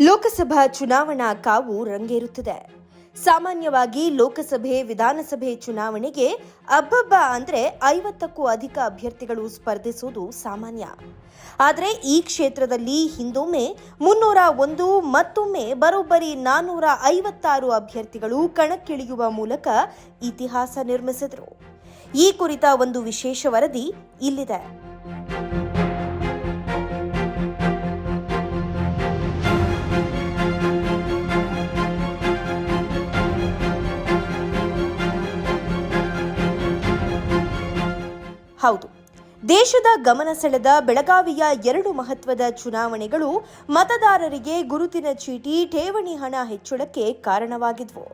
ಲೋಕಸಭಾ ಚುನಾವಣಾ ಕಾವು ರಂಗೇರುತ್ತದೆ. ಸಾಮಾನ್ಯವಾಗಿ ಲೋಕಸಭೆ, ವಿಧಾನಸಭೆ ಚುನಾವಣೆಗೆ ಅಬ್ಬಬ್ಬ ಅಂದ್ರೆ ಐವತ್ತಕ್ಕೂ ಅಧಿಕ ಅಭ್ಯರ್ಥಿಗಳು ಸ್ಪರ್ಧಿಸುವುದು ಸಾಮಾನ್ಯ. ಆದರೆ ಈ ಕ್ಷೇತ್ರದಲ್ಲಿ ಹಿಂದೊಮ್ಮೆ ಮುನ್ನೂರ ಒಂದು, ಮತ್ತೊಮ್ಮೆ ಬರೋಬ್ಬರಿ ನಾನ್ನೂರ ಐವತ್ತಾರು ಅಭ್ಯರ್ಥಿಗಳು ಕಣಕ್ಕಿಳಿಯುವ ಮೂಲಕ ಇತಿಹಾಸ ನಿರ್ಮಿಸಿದರು. ಈ ಕುರಿತ ಒಂದು ವಿಶೇಷ ವರದಿ ಇಲ್ಲಿದೆ. ಹೌದು. ದೇಶದ ಗಮನ ಸೆಳೆದ ಬೆಳಗಾವಿಯ ಎರಡು ಮಹತ್ವದ ಚುನಾವಣೆಗಳು ಮತದಾರರಿಗೆ ಗುರುತಿನ ಚೀಟಿ, ಠೇವಣಿ ಹಣ ಹೆಚ್ಚಳಕ್ಕೆ ಕಾರಣವಾಗಿದ್ವು.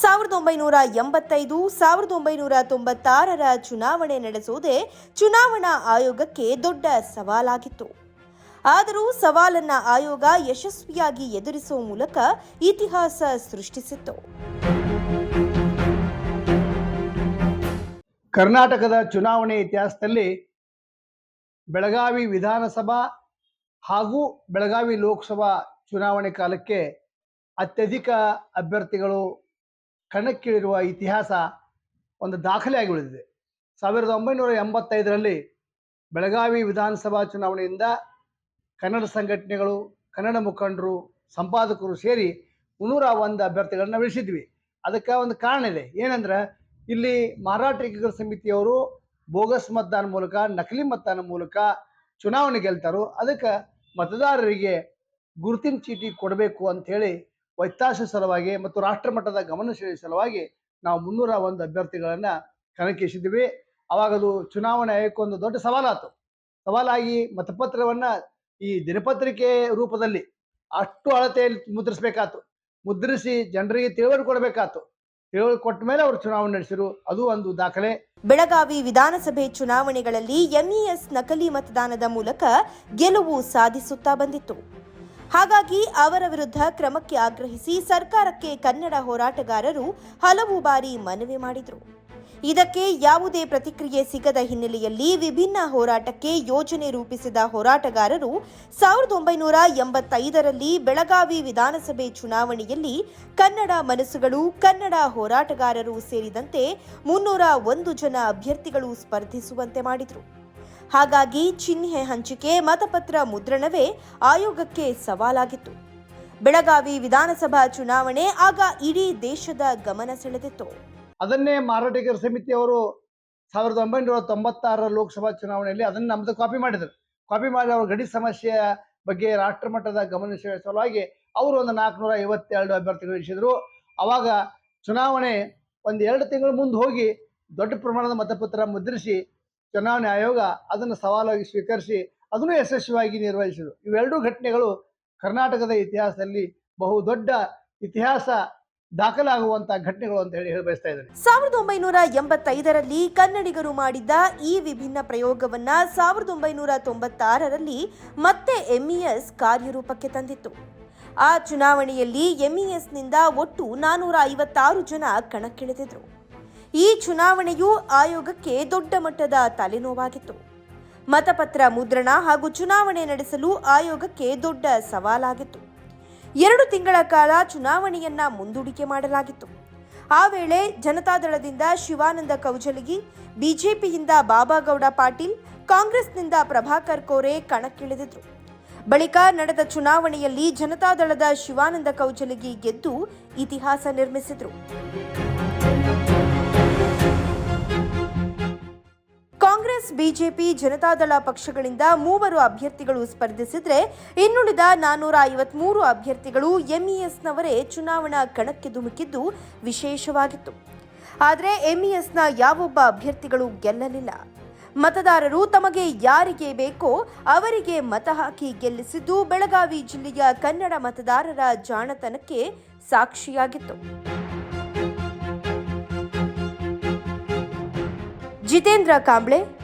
ಸಾವಿರದ ಒಂಬೈನೂರ ಎಂಬತ್ತೈದು, ಸಾವಿರದ ಒಂಬೈನೂರ ತೊಂಬತ್ತಾರರ ಚುನಾವಣೆ ನಡೆಸುವುದೇ ಚುನಾವಣಾ ಆಯೋಗಕ್ಕೆ ದೊಡ್ಡ ಸವಾಲಾಗಿತ್ತು. ಆದರೂ ಸವಾಲನ್ನ ಆಯೋಗ ಯಶಸ್ವಿಯಾಗಿ ಎದುರಿಸುವ ಮೂಲಕ ಇತಿಹಾಸ ಸೃಷ್ಟಿಸಿತ್ತು. ಕರ್ನಾಟಕದ ಚುನಾವಣೆ ಇತಿಹಾಸದಲ್ಲಿ ಬೆಳಗಾವಿ ವಿಧಾನಸಭಾ ಹಾಗೂ ಬೆಳಗಾವಿ ಲೋಕಸಭಾ ಚುನಾವಣೆ ಕಾಲಕ್ಕೆ ಅತ್ಯಧಿಕ ಅಭ್ಯರ್ಥಿಗಳು ಕಣಕ್ಕಿಳಿರುವ ಇತಿಹಾಸ ಒಂದು ದಾಖಲೆಯಾಗಿ ಉಳಿದಿದೆ ಸಾವಿರದ ಒಂಬೈನೂರ ಎಂಬತ್ತೈದರಲ್ಲಿ ಬೆಳಗಾವಿ ವಿಧಾನಸಭಾ ಚುನಾವಣೆಯಿಂದ ಕನ್ನಡ ಸಂಘಟನೆಗಳು, ಕನ್ನಡ ಮುಖಂಡರು, ಸಂಪಾದಕರು ಸೇರಿ ಮುನ್ನೂರ ಒಂದು ಅಭ್ಯರ್ಥಿಗಳನ್ನ ಉಳಿಸಿದ್ವಿ ಅದಕ್ಕೆ ಒಂದು ಕಾರಣ ಇದೆ. ಏನಂದ್ರೆ ಇಲ್ಲಿ ಮಾರಾಟಗಾರ ಸಮಿತಿಯವರು ಬೋಗಸ್ ಮತದಾನ ಮೂಲಕ, ನಕಲಿ ಮತದಾನ ಮೂಲಕ ಚುನಾವಣೆ ಗೆಲ್ತಾರು. ಅದಕ್ಕೆ ಮತದಾರರಿಗೆ ಗುರುತಿನ ಚೀಟಿ ಕೊಡಬೇಕು ಅಂತ ಹೇಳಿ ವೈತಾಶ ಸಲುವಾಗಿ ಮತ್ತು ರಾಷ್ಟ್ರ ಮಟ್ಟದ ಗಮನ ಸೆಳೆಯುವ ಸಲುವಾಗಿ ನಾವು ಮುನ್ನೂರ ಒಂದು ಅಭ್ಯರ್ಥಿಗಳನ್ನ ಕಣಕ್ಕಿಳಿಸಿದ್ವಿ ಅವಾಗ ಅದು ಚುನಾವಣೆ ಆಯೋಗಕ್ಕೆ ಒಂದು ದೊಡ್ಡ ಸವಾಲಾತು. ಸವಾಲಾಗಿ ಮತಪತ್ರವನ್ನ ಈ ದಿನಪತ್ರಿಕೆ ರೂಪದಲ್ಲಿ ಅಷ್ಟು ಅಳತೆಯಲ್ಲಿ ಮುದ್ರಿಸಬೇಕಾತು. ಮುದ್ರಿಸಿ ಜನರಿಗೆ ತಿಳುವಳಿಕೆ ಕೊಡಬೇಕಾತು. ತಿಳುವಳಿಕೆ ಕೊಟ್ಟ ಮೇಲೆ ಅವರು ಚುನಾವಣೆ ನಡೆಸಿರು ಅದು ಒಂದು ದಾಖಲೆ. ಬೆಳಗಾವಿ ವಿಧಾನಸಭೆ ಚುನಾವಣೆಗಳಲ್ಲಿ ಎಂಇಎಸ್ ನಕಲಿ ಮತದಾನದ ಮೂಲಕ ಗೆಲುವು ಸಾಧಿಸುತ್ತಾ ಬಂದಿತ್ತು. ಹಾಗಾಗಿ ಅವರ ವಿರುದ್ಧ ಕ್ರಮಕ್ಕೆ ಆಗ್ರಹಿಸಿ ಸರ್ಕಾರಕ್ಕೆ ಕನ್ನಡ ಹೋರಾಟಗಾರರು ಹಲವು ಬಾರಿ ಮನವಿ ಮಾಡಿದರು. ಇದಕ್ಕೆ ಯಾವುದೇ ಪ್ರತಿಕ್ರಿಯೆ ಸಿಗದ ಹಿನ್ನೆಲೆಯಲ್ಲಿ ವಿಭಿನ್ನ ಹೋರಾಟಕ್ಕೆ ಯೋಜನೆ ರೂಪಿಸಿದ ಹೋರಾಟಗಾರರು ಸಾವಿರದ ಒಂಬೈನೂರ ಎಂಬತ್ತೈದರಲ್ಲಿ ಬೆಳಗಾವಿ ವಿಧಾನಸಭೆ ಚುನಾವಣೆಯಲ್ಲಿ ಕನ್ನಡ ಮನಸ್ಸುಗಳು, ಕನ್ನಡ ಹೋರಾಟಗಾರರು ಸೇರಿದಂತೆ ಮುನ್ನೂರ ಒಂದು ಜನ ಅಭ್ಯರ್ಥಿಗಳು ಸ್ಪರ್ಧಿಸುವಂತೆ ಮಾಡಿದರು. ಹಾಗಾಗಿ ಚಿಹ್ನೆ ಹಂಚಿಕೆ, ಮತಪತ್ರ ಮುದ್ರಣವೇ ಆಯೋಗಕ್ಕೆ ಸವಾಲಾಗಿತ್ತು. ಬೆಳಗಾವಿ ವಿಧಾನಸಭಾ ಚುನಾವಣೆ ಆಗ ಇಡೀ ದೇಶದ ಗಮನ ಸೆಳೆದಿತ್ತು. ಅದನ್ನೇ ಮಾರಾಟಗಾರ ಸಮಿತಿಯವರು ಸಾವಿರದ ಒಂಬೈನೂರ ತೊಂಬತ್ತಾರರ ಲೋಕಸಭಾ ಚುನಾವಣೆಯಲ್ಲಿ ಅದನ್ನು ನಮ್ದು ಕಾಪಿ ಮಾಡಿದರು. ಕಾಪಿ ಮಾಡಿ ಅವರು ಗಡಿ ಸಮಸ್ಯೆಯ ಬಗ್ಗೆ ರಾಷ್ಟ್ರ ಮಟ್ಟದ ಗಮನ ಸಲುವಾಗಿ ಅವರು ಒಂದು ನಾಲ್ಕುನೂರ ಐವತ್ತೆರಡು ಅಭ್ಯರ್ಥಿಗಳು ಇಳಿಸಿದ್ರು ಅವಾಗ ಚುನಾವಣೆ ಒಂದು ಎರಡು ತಿಂಗಳು ಮುಂದೆ ಹೋಗಿ ದೊಡ್ಡ ಪ್ರಮಾಣದ ಮತಪತ್ರ ಮುದ್ರಿಸಿ ಚುನಾವಣೆ ಆಯೋಗ ಅದನ್ನು ಸವಾಲಾಗಿ ಸ್ವೀಕರಿಸಿ ಅದನ್ನು ಯಶಸ್ವಿಯಾಗಿ ನಿರ್ವಹಿಸಿದರು. ಇವೆರಡೂ ಘಟನೆಗಳು ಕರ್ನಾಟಕದ ಇತಿಹಾಸದಲ್ಲಿ ಬಹುದೊಡ್ಡ ಇತಿಹಾಸ ದಾಖಲಾಗುವಂತ ಘಟನೆಗಳು ಅಂತ ಹೇಳಿ ಹೇಳಿ ಬಯಸ್ತಾ ಇದ್ದೇನೆ. ಸಾವಿರದ ಒಂಬೈನೂರ ಎಂಬತ್ತೈದರಲ್ಲಿ ಕನ್ನಡಿಗರು ಮಾಡಿದ್ದ ಈ ವಿಭಿನ್ನ ಪ್ರಯೋಗವನ್ನ ಸಾವಿರದ ಒಂಬೈನೂರ ತೊಂಬತ್ತಾರರಲ್ಲಿ ಮತ್ತೆ ಎಂಇಎಸ್ ಕಾರ್ಯರೂಪಕ್ಕೆ ತಂದಿತ್ತು. ಆ ಚುನಾವಣೆಯಲ್ಲಿ ಎಂಇಎಸ್ನಿಂದ ಒಟ್ಟು ನಾನೂರ ಐವತ್ತಾರು ಜನ ಕಣಕ್ಕಿಳಿದಿದ್ರು. ಈ ಚುನಾವಣೆಯು ಆಯೋಗಕ್ಕೆ ದೊಡ್ಡ ಮಟ್ಟದ ತಲೆನೋವಾಗಿತ್ತು. ಮತಪತ್ರ, ಮುದ್ರಣ ಹಾಗೂ ಚುನಾವಣೆ ನಡೆಸಲು ಆಯೋಗಕ್ಕೆ ದೊಡ್ಡ ಸವಾಲಾಗಿತ್ತು. ಎರಡು ತಿಂಗಳ ಕಾಲ ಚುನಾವಣೆಯನ್ನ ಮುಂದೂಡಿಕೆ ಮಾಡಲಾಗಿತ್ತು. ಆ ವೇಳೆ ಜನತಾದಳದಿಂದ ಶಿವಾನಂದ ಕೌಜಲಗಿ, ಬಿಜೆಪಿಯಿಂದ ಬಾಬಾಗೌಡ ಪಾಟೀಲ್, ಕಾಂಗ್ರೆಸ್ನಿಂದ ಪ್ರಭಾಕರ್ ಕೋರೆ ಕಣಕ್ಕಿಳಿದಿದ್ರು. ಬಳಿಕ ನಡೆದ ಚುನಾವಣೆಯಲ್ಲಿ ಜನತಾದಳದ ಶಿವಾನಂದ ಕೌಜಲಗಿ ಗೆದ್ದು ಇತಿಹಾಸ ನಿರ್ಮಿಸಿದ್ರು. ಬಿಜೆಪಿ, ಜನತಾದಳ ಪಕ್ಷಗಳಿಂದ ಮೂವರು ಅಭ್ಯರ್ಥಿಗಳು ಸ್ಪರ್ಧಿಸಿದ್ರೆ ಇನ್ನುಳಿದ ನಾನೂರ ಐವತ್ಮೂರು ಅಭ್ಯರ್ಥಿಗಳು ಎಂಇಎಸ್ನವರೇ ಚುನಾವಣಾ ಕಣಕ್ಕೆ ಧುಮುಕಿದ್ದು ವಿಶೇಷವಾಗಿತ್ತು. ಆದರೆ ಎಂಇಎಸ್ನ ಯಾವೊಬ್ಬ ಅಭ್ಯರ್ಥಿಗಳು ಗೆಲ್ಲಲಿಲ್ಲ. ಮತದಾರರು ತಮಗೆ ಯಾರಿಗೆ ಬೇಕೋ ಅವರಿಗೆ ಮತ ಹಾಕಿ ಗೆಲ್ಲಿಸಿದ್ದು ಬೆಳಗಾವಿ ಜಿಲ್ಲೆಯ ಕನ್ನಡ ಮತದಾರರ ಜಾಣತನಕ್ಕೆ ಸಾಕ್ಷಿಯಾಗಿತ್ತು. ಜಿತೇಂದ್ರ ಕಾಂಬ್ಳೆ